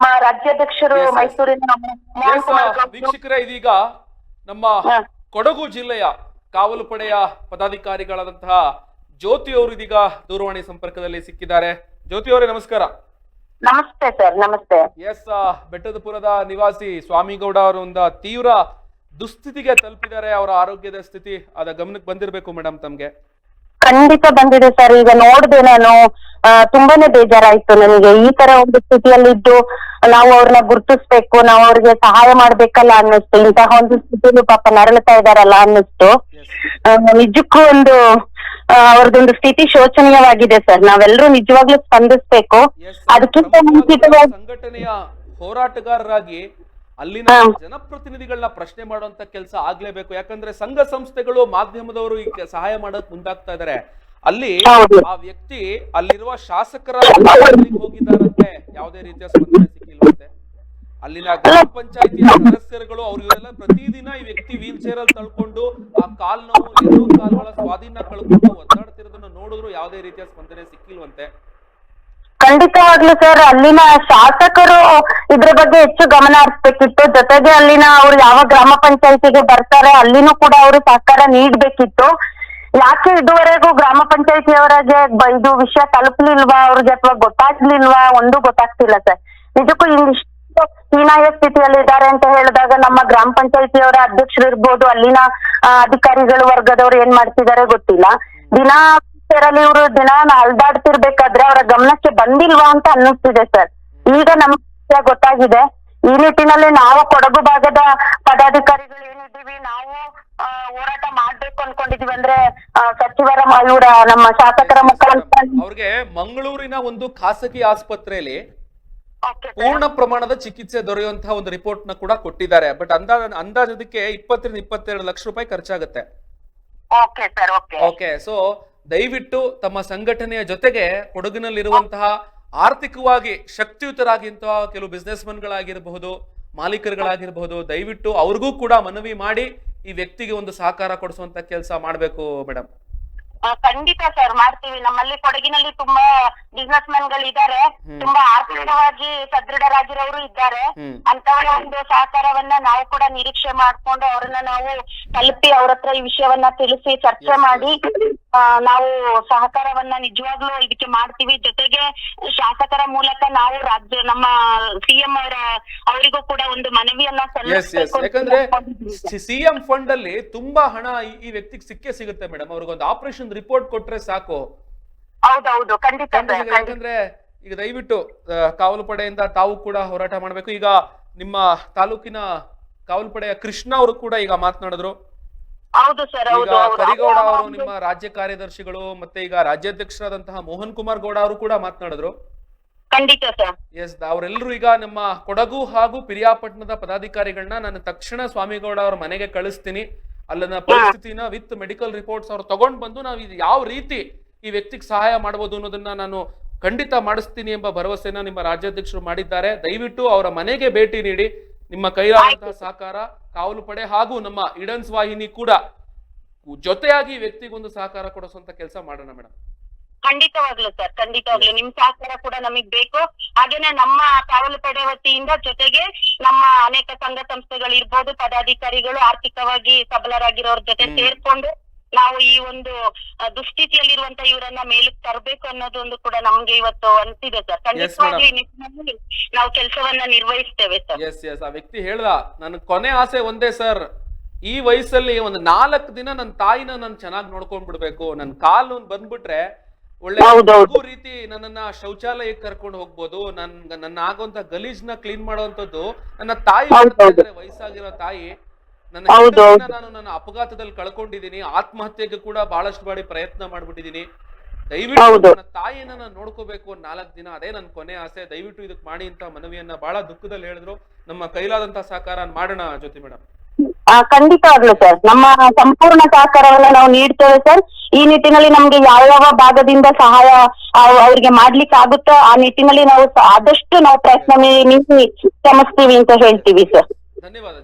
ನಮ್ಮ ರಾಜ್ಯಾಧ್ಯಕ್ಷರು. ಮೈಸೂರಿನ ವೀಕ್ಷಕರೇ ಇದೀಗ ನಮ್ಮ ಕೊಡಗು ಜಿಲ್ಲೆಯ ಕಾವಲು ಪಡೆಯ ಪದಾಧಿಕಾರಿಗಳಾದಂತಹ ಜ್ಯೋತಿ ಅವರು ಇದೀಗ ದೂರವಾಣಿ ಸಂಪರ್ಕದಲ್ಲಿ ಸಿಕ್ಕಿದ್ದಾರೆ. ಜ್ಯೋತಿ ಅವರೇ ನಮಸ್ಕಾರ. ನಮಸ್ತೆ ಸರ್ ನಮಸ್ತೆ. ಎಸ್ ಬೆಟ್ಟದಪುರದ ನಿವಾಸಿ ಸ್ವಾಮಿಗೌಡ ಅವರು ಒಂದು ತೀವ್ರ ದುಸ್ಥಿತಿಗೆ ತಲುಪಿದ್ದಾರೆ. ಅವರ ಆರೋಗ್ಯದ ಸ್ಥಿತಿ ಅದ ಗಮನಕ್ಕೆ ಬಂದಿರಬೇಕು ಮೇಡಮ್ ತಮ್ಗೆ. ಖಂಡಿತ ಬಂದಿದೆ ಸರ್ ಈಗ ನೋಡ್ದೆ ನಾನು ತುಂಬಾನೇ ಬೇಜಾರಾಯ್ತು ನನಗೆ. ಈ ತರ ಒಂದು ಸ್ಥಿತಿಯಲ್ಲಿದ್ದು ನಾವು ಅವ್ರನ್ನ ಗುರ್ತಿಸ್ಬೇಕು ನಾವು ಅವ್ರಿಗೆ ಸಹಾಯ ಮಾಡ್ಬೇಕಲ್ಲ ಅನ್ನಿಸ್ತು. ಇಂತಹ ಒಂದು ಸ್ಥಿತಿಯಲ್ಲಿ ಪಾಪ ನರಳತಾ ಇದಾರಲ್ಲ ಅನ್ನಿಸ್ತು. ನಿಜಕ್ಕೂ ಒಂದು ಅವ್ರದೊಂದು ಸ್ಥಿತಿ ಶೋಚನೀಯವಾಗಿದೆ ಸರ್ ನಾವೆಲ್ಲರೂ ನಿಜವಾಗ್ಲೂ ಸ್ಪಂದಿಸ್ಬೇಕು. ಅದಕ್ಕಿಂತ ಮುಂಚಿತವಾಗಿ ಸಂಘಟನೆಯ ಹೋರಾಟಗಾರರಾಗಿ ಅಲ್ಲಿನ. ಜನಪ್ರತಿನಿಧಿಗಳನ್ನ ಪ್ರಶ್ನೆ ಮಾಡುವಂತ ಕೆಲಸ ಆಗ್ಲೇಬೇಕು. ಯಾಕಂದ್ರೆ ಸಂಘ ಸಂಸ್ಥೆಗಳು ಮಾಧ್ಯಮದವರು ಈ ಸಹಾಯ ಮಾಡೋಕ್ ಮುಂದಾಗ್ತಾ ಇದಾರೆ. ಅಲ್ಲಿ ಆ ವ್ಯಕ್ತಿ ಅಲ್ಲಿರುವ ಶಾಸಕರ ಹೋಗಿದ್ದಾರಂತೆ. ಯಾವುದೇ ರೀತಿಯ ಸ್ಪಂದನೆ ಸಿಕ್ಕಿಲ್ವಂತೆ. ಅಲ್ಲಿನ ಗ್ರಾಮ ಪಂಚಾಯತಿಯ ಸದಸ್ಯರುಗಳು ಅವ್ರಿಗೆಲ್ಲ ಪ್ರತಿದಿನ ಈ ವ್ಯಕ್ತಿ ವೀಲ್ ಚೇರ್ ಅಲ್ಲಿ ತಳ್ಕೊಂಡು ಆ ಕಾಲ್ ನೋವು ಎರಡು ಕಾಲುಗಳ ಸ್ವಾಧೀನ ಕಳ್ಕೊಂಡು ಒದ್ದಾಡ್ತಿರೋದನ್ನ ನೋಡಿದ್ರು ಯಾವುದೇ ರೀತಿಯ ಸ್ಪಂದನೆ ಸಿಕ್ಕಿಲ್ವಂತೆ. ಖಂಡಿತವಾಗ್ಲೂ ಸರ್ ಅಲ್ಲಿನ ಶಾಸಕರು ಇದ್ರ ಬಗ್ಗೆ ಹೆಚ್ಚು ಗಮನ ಹರಿಸ್ಬೇಕಿತ್ತು. ಜೊತೆಗೆ ಅಲ್ಲಿನ ಅವ್ರು ಯಾವ ಗ್ರಾಮ ಪಂಚಾಯತಿಗೆ ಬರ್ತಾರೆ, ಅಲ್ಲಿನೂ ಕೂಡ ಅವರು ಸಹಕಾರ ನೀಡ್ಬೇಕಿತ್ತು. ಯಾಕೆ ಇದುವರೆಗೂ ಗ್ರಾಮ ಪಂಚಾಯತಿಯವರಿಗೆ ಇದು ವಿಷಯ ತಲುಪ್ಲಿಲ್ವಾ? ಅವ್ರಿಗೆ ಅಥವಾ ಗೊತ್ತಾಗ್ಲಿಲ್ವಾ? ಒಂದು ಗೊತ್ತಾಗ್ತಿಲ್ಲ ಸರ್. ನಿಜಕ್ಕೂ ಇಂದಿಷ್ಟು ಹೀನಾಯ ಸ್ಥಿತಿಯಲ್ಲಿ ಇದ್ದಾರೆ ಅಂತ ಹೇಳಿದಾಗ ನಮ್ಮ ಗ್ರಾಮ ಪಂಚಾಯತಿಯವರ ಅಧ್ಯಕ್ಷರು ಇರ್ಬೋದು, ಅಲ್ಲಿನ ಅಧಿಕಾರಿಗಳು ವರ್ಗದವ್ರು ಏನ್ ಮಾಡ್ತಿದ್ದಾರೆ ಗೊತ್ತಿಲ್ಲ. ದಿನ ಸೇರಲ್ಲಿ ಇವರು ದಿನ ಅಲ್ದಾಡ್ತಿರ್ಬೇಕಾದ್ರೆ ಅವರ ಗಮನಕ್ಕೆ ಬಂದಿಲ್ವಾ ಅಂತ ಅನ್ನಿಸ್ತಿದೆ ಸರ್. ಈಗ ನಮ್ಗೆ ಗೊತ್ತಾಗಿದೆ. ಈ ನಿಟ್ಟಿನಲ್ಲಿ ನಾವು ಕೊಡಗು ಭಾಗದ ಪದಾಧಿಕಾರಿಗಳು ಏನಿದ್ದೀವಿ ನಾವು ಹೋರಾಟ ಮಾಡ್ಬೇಕು ಅನ್ಕೊಂಡಿದೀವಿ ಅಂದ್ರೆ ಸಚಿವರ ಇವರ ನಮ್ಮ ಶಾಸಕರ ಮುಖಾಂತರ. ಅವ್ರಿಗೆ ಮಂಗಳೂರಿನ ಒಂದು ಖಾಸಗಿ ಆಸ್ಪತ್ರೆಯಲ್ಲಿ ಪೂರ್ಣ ಪ್ರಮಾಣದ ಚಿಕಿತ್ಸೆ ದೊರೆಯುವಂತಹ ಒಂದು ರಿಪೋರ್ಟ್ನ ಕೂಡ ಕೊಟ್ಟಿದ್ದಾರೆ. ಬಟ್ ಅಂದಾಜ ಅಂದಾಜದಕ್ಕೆ ಇಪ್ಪತ್ತರಿಂದ ಇಪ್ಪತ್ತೆರಡು ಲಕ್ಷ ರೂಪಾಯಿ ಖರ್ಚಾಗುತ್ತೆ. ಓಕೆ ಸೊ ದಯವಿಟ್ಟು ತಮ್ಮ ಸಂಘಟನೆಯ ಜೊತೆಗೆ ಕೊಡಗಿನಲ್ಲಿರುವಂತಹ ಆರ್ಥಿಕವಾಗಿ ಶಕ್ತಿಯುತರಾಗಿಂತಹ ಕೆಲವು ಬಿಸ್ನೆಸ್ ಗಳಾಗಿರಬಹುದು ಮಾಲೀಕರುಗಳಾಗಿರಬಹುದು ದಯವಿಟ್ಟು ಅವ್ರಿಗೂ ಕೂಡ ಮನವಿ ಮಾಡಿ ಈ ವ್ಯಕ್ತಿಗೆ ಒಂದು ಸಹಕಾರ ಕೊಡಿಸುವಂತ ಕೆಲಸ ಮಾಡಬೇಕು ಮೇಡಮ್ ಖಂಡಿತ ಸರ್ ಮಾಡ್ತೀವಿ. ನಮ್ಮಲ್ಲಿ ಕೊಡಗಿನಲ್ಲಿ ತುಂಬಾ ಬಿಸ್ನೆಸ್ ಮ್ಯಾನ್ಗಳು ಇದ್ದಾರೆ ತುಂಬಾ ಆರ್ಥಿಕವಾಗಿ ಸದೃಢರಾಗಿರೋರು ಇದ್ದಾರೆ. ಅಂತವರ ಒಂದು ಸಹಕಾರವನ್ನ ನಾವು ಕೂಡ ನಿರೀಕ್ಷೆ ಮಾಡ್ಕೊಂಡು ಅವರನ್ನ ನಾವು ತಲುಪಿ ಅವ್ರ ಹತ್ರ ಈ ವಿಷಯವನ್ನ ತಿಳಿಸಿ ಚರ್ಚೆ ಮಾಡಿ ನಾವು ಸಹಕಾರವನ್ನ ನಿಜವಾಗ್ಲೂ ಇದಕ್ಕೆ ಮಾಡ್ತೀವಿ. ಜೊತೆಗೆ ಶಾಸಕರ ಮೂಲಕ ನಾವು ರಾಜ್ಯ ನಮ್ಮ ಸಿಎಂ ಅವರ ಅವರಿಗೂ ಕೂಡ ಒಂದು ಮನವಿಯನ್ನ ಯಾಕಂದ್ರೆ ಸಿಎಂ ಫಂಡ್ ಅಲ್ಲಿ ತುಂಬಾ ಹಣ ಈ- ವ್ಯಕ್ತಿಗೆ ಸಿಕ್ಕೇ ಸಿಗುತ್ತೆ ಮೇಡಮ್. ಅವ್ರಿಗೊಂದು ಆಪರೇಷನ್ ರಿಪೋರ್ಟ್ ಕೊಟ್ರೆ ಸಾಕು. ಹೌದೌದು. ಖಂಡಿತ ಯಾಕಂದ್ರೆ ಈಗ ದಯವಿಟ್ಟು ಕಾವಲು ಪಡೆಯಿಂದ ತಾವು ಕೂಡ ಹೋರಾಟ ಮಾಡಬೇಕು. ಈಗ ನಿಮ್ಮ ತಾಲೂಕಿನ ಕಾವಲು ಪಡೆಯ ಕೃಷ್ಣ ಅವರು ಕೂಡ ಈಗ ಮಾತನಾಡಿದ್ರು. ಹೌದು ಸರ್ ಈಗ ಹೌದು. ಹೌದು. ಕರಿಗೌಡ ಅವರು ನಿಮ್ಮ ರಾಜ್ಯ ಕಾರ್ಯದರ್ಶಿಗಳು ಮತ್ತೆ ಈಗ ರಾಜ್ಯಾಧ್ಯಕ್ಷರಾದಂತಹ ಮೋಹನ್ ಕುಮಾರ್ ಗೌಡ ಅವರು ಕೂಡ ಮಾತನಾಡಿದ್ರು. ಖಂಡಿತ ಸರ್. ಎಸ್ ಅವರೆಲ್ಲರೂ ಈಗ ನಮ್ಮ ಕೊಡಗು ಹಾಗೂ ಪಿರಿಯಾಪಟ್ಟಣದ ಪದಾಧಿಕಾರಿಗಳನ್ನ ನಾನು ತಕ್ಷಣ ಸ್ವಾಮಿಗೌಡ ಅವ್ರ ಮನೆಗೆ ಕಳಿಸ್ತೀನಿ. ಅಲ್ಲಿನ ಪರಿಸ್ಥಿತಿನ ವಿತ್ ಮೆಡಿಕಲ್ ರಿಪೋರ್ಟ್ಸ್ ಅವ್ರು ತಗೊಂಡ್ ಬಂದು ನಾವು ಇದು ಯಾವ ರೀತಿ ಈ ವ್ಯಕ್ತಿಗೆ ಸಹಾಯ ಮಾಡಬಹುದು ಅನ್ನೋದನ್ನ ನಾನು ಖಂಡಿತ ಮಾಡಿಸ್ತೀನಿ ಎಂಬ ಭರವಸೆನ ನಿಮ್ಮ ರಾಜ್ಯಾಧ್ಯಕ್ಷರು ಮಾಡಿದ್ದಾರೆ. ದಯವಿಟ್ಟು ಅವರ ಮನೆಗೆ ಭೇಟಿ ನೀಡಿ. ನಿಮ್ಮ ಕೈಲಾದಂತಹ ಸಹಕಾರ. ಕಾವಲು ಪಡೆ ಹಾಗೂ ನಮ್ಮ ಇಡನ್ಸ್ ವಾಹಿನಿ ಕೂಡ ಜೊತೆಯಾಗಿ ವ್ಯಕ್ತಿಗೊಂದು ಸಹಕಾರ ಕೊಡಿಸುವಂತ ಕೆಲಸ ಮಾಡೋಣ ಮೇಡಮ್ ಖಂಡಿತವಾಗ್ಲು ಸರ್ ಖಂಡಿತವಾಗ್ಲು. ನಿಮ್ ಸಹಕಾರ ಕೂಡ ನಮಗ್ ಬೇಕು. ಹಾಗೇನೆ ನಮ್ಮ ಕಾವಲು ಪಡೆ ವತಿಯಿಂದ ಜೊತೆಗೆ ನಮ್ಮ ಅನೇಕ ಸಂಘ ಸಂಸ್ಥೆಗಳು ಇರ್ಬೋದು ಪದಾಧಿಕಾರಿಗಳು ಆರ್ಥಿಕವಾಗಿ ಸಬಲರಾಗಿರೋರ್ ಜೊತೆ. ಸೇರ್ಕೊಂಡು ನಾವು ಈ ಒಂದು ದುಸ್ಥಿತಿಯಲ್ಲಿ ದುಸ್ಥಿತಿಯಲ್ಲಿರುವಂತ ಇವರನ್ನ ಮೇಲಕ್ಕೆ ತರಬೇಕು ಅನ್ನೋದು ಒಂದು ಕೂಡ ನಮ್ಗೆ ಇವತ್ತು ಅನ್ಸಿದೆ ಸರ್. ಖಂಡಿತವಾಗ್ಲಿ ನಿಟ್ಟಿನಲ್ಲಿ ನಾವು ಕೆಲಸವನ್ನ ನಿರ್ವಹಿಸ್ತೇವೆ ಸರ್. ಎಸ್ ಎಸ್ ಆ ವ್ಯಕ್ತಿ ಹೇಳ್ದ ನನ್ ಕೊನೆ ಆಸೆ ಒಂದೇ ಸರ್. ಈ ವಯಸ್ಸಲ್ಲಿ ಒಂದು ನಾಲ್ಕು ದಿನ ನನ್ನ ತಾಯಿನ ನಾನು ಚೆನ್ನಾಗಿ ನೋಡ್ಕೊಂಡ್ ಬಿಡ್ಬೇಕು ನನ್ ಕಾಲು ಬಂದ್ಬಿಟ್ರೆ ಒಳ್ಳೆ ರೀತಿ ನನ್ನನ್ನ ಶೌಚಾಲಯಕ್ಕೆ ಕರ್ಕೊಂಡು ಹೋಗ್ಬೋದು. ನನ್ ನನ್ನ ಆಗುವಂತ ಗಲೀಜ್ನ ಕ್ಲೀನ್ ಮಾಡುವಂತದ್ದು ನನ್ನ ತಾಯಿ. ವಯಸ್ಸಾಗಿರೋ ತಾಯಿ. ನನ್ನ ನಾನು ನನ್ನ ಅಪಘಾತದಲ್ಲಿ ಕಳ್ಕೊಂಡಿದ್ದೀನಿ ಆತ್ಮಹತ್ಯೆಗೆ ಕೂಡ ಬಹಳಷ್ಟು ಬಾರಿ ಪ್ರಯತ್ನ ಮಾಡ್ಬಿಟ್ಟಿದ್ದೀನಿ. ದಯವಿಟ್ಟು ನನ್ನ ತಾಯಿಯನ್ನ ನಾನು ನೋಡ್ಕೋಬೇಕು ಒಂದ್ ನಾಲ್ಕು ದಿನ ಅದೇ ನನ್ನ ಕೊನೆ ಆಸೆ. ದಯವಿಟ್ಟು ಇದಕ್ ಮಾಡಿ ಅಂತ ಮನವಿಯನ್ನ ಬಹಳ ದುಃಖದಲ್ಲಿ ಹೇಳಿದ್ರು. ನಮ್ಮ ಕೈಲಾದಂತ ಸಹಕಾರ ಮಾಡೋಣ ಜ್ಯೋತಿ ಮೇಡಮ್ ಆ, ಖಂಡಿತವಾಗ್ಲು ಸರ್. ನಮ್ಮ ಸಂಪೂರ್ಣ ಸಹಕಾರವನ್ನ ನಾವು ನೀಡ್ತೇವೆ ಸರ್. ಈ ನಿಟ್ಟಿನಲ್ಲಿ ನಮ್ಗೆ ಯಾವ ಯಾವ ಭಾಗದಿಂದ ಸಹಾಯ ಅವ್ರಿಗೆ ಮಾಡ್ಲಿಕ್ಕೆ ಆಗುತ್ತೋ ಆ ನಿಟ್ಟಿನಲ್ಲಿ ನಾವು ಆದಷ್ಟು ನಾವು ಪ್ರಯತ್ನ ಮೀರಿ ಶ್ರಮಿಸ್ತೀವಿ ಅಂತ ಹೇಳ್ತೀವಿ ಸರ್. ಧನ್ಯವಾದ.